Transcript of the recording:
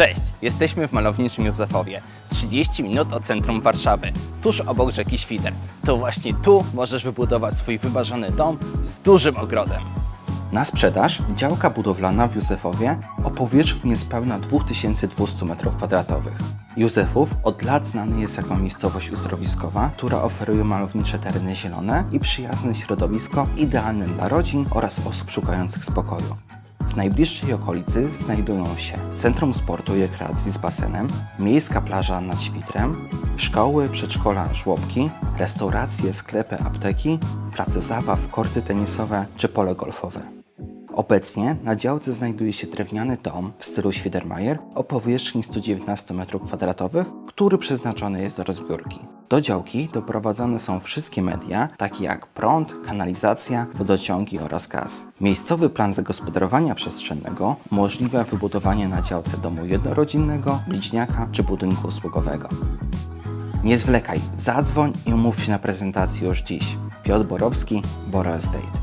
Cześć, jesteśmy w malowniczym Józefowie, 30 minut od centrum Warszawy, tuż obok rzeki Świder. To właśnie tu możesz wybudować swój wymarzony dom z dużym ogrodem. Na sprzedaż działka budowlana w Józefowie o powierzchni niespełna 2200 m2. Józefów od lat znany jest jako miejscowość uzdrowiskowa, która oferuje malownicze tereny zielone i przyjazne środowisko idealne dla rodzin oraz osób szukających spokoju. W najbliższej okolicy znajdują się Centrum Sportu i Rekreacji z basenem, miejska plaża nad Świdrem, szkoły, przedszkola, żłobki, restauracje, sklepy, apteki, place zabaw, korty tenisowe czy pole golfowe. Obecnie na działce znajduje się drewniany dom w stylu Świdermajer o powierzchni 119 m2, który przeznaczony jest do rozbiórki. Do działki doprowadzone są wszystkie media, takie jak prąd, kanalizacja, wodociągi oraz gaz. Miejscowy plan zagospodarowania przestrzennego umożliwia wybudowanie na działce domu jednorodzinnego, bliźniaka czy budynku usługowego. Nie zwlekaj, zadzwoń i umów się na prezentację już dziś. Piotr Borowski, Bora Estate.